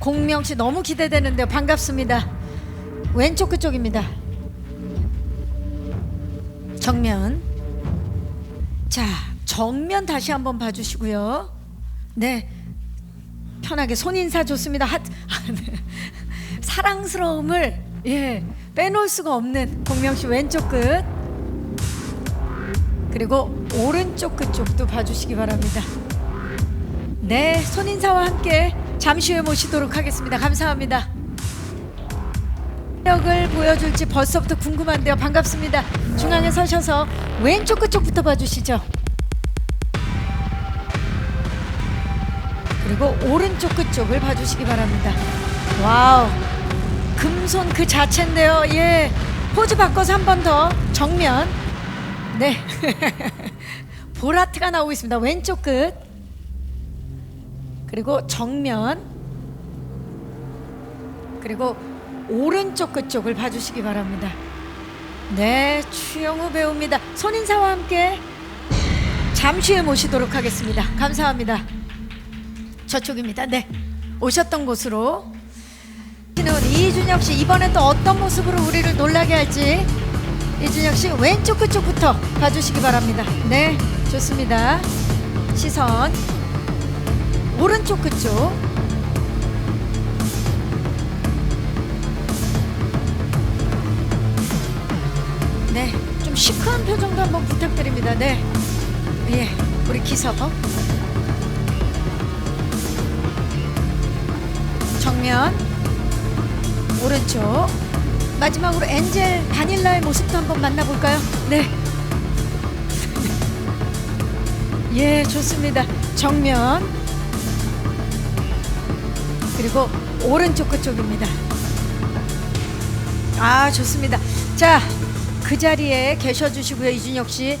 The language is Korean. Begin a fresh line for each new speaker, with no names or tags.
공명 씨 너무 기대되는데요. 반갑습니다. 왼쪽 그쪽입니다. 정면. 자, 정면 다시 한번 봐주시고요. 네. 편하게 손 인사 좋습니다. 하, 네. 사랑스러움을 예 빼놓을 수가 없는 공명 씨 왼쪽 끝 그리고 오른쪽 끝쪽도 봐주시기 바랍니다. 네 손 인사와 함께 잠시 후에 모시도록 하겠습니다. 감사합니다. 력을 보여줄지 벌써부터 궁금한데요. 반갑습니다. 중앙에 서셔서 왼쪽 끝쪽부터 봐주시죠. 그리고 오른쪽 끝쪽을 봐주시기 바랍니다. 와우, 금손 그 자체인데요. 예, 포즈 바꿔서 한 번 더 정면. 네, 보라트가 나오고 있습니다. 왼쪽 끝. 그리고 정면. 그리고 오른쪽 끝쪽을 봐주시기 바랍니다. 네, 추영우 배우입니다. 손인사와 함께 잠시 후에 모시도록 하겠습니다. 감사합니다. 저쪽입니다. 네. 오셨던 곳으로. 이준혁 씨 이번엔 또 어떤 모습으로 우리를 놀라게 할지 이준혁 씨 왼쪽 끝쪽부터 봐주시기 바랍니다. 네, 좋습니다. 시선 오른쪽 끝쪽. 네, 좀 시크한 표정도 한번 부탁드립니다. 네, 예, 우리 기석. 정면 오른쪽 마지막으로 엔젤 바닐라의 모습도 한번 만나볼까요? 네. 예, 좋습니다. 정면 그리고 오른쪽 끝쪽입니다. 아, 좋습니다. 자, 그 자리에 계셔 주시고요, 이준혁 씨.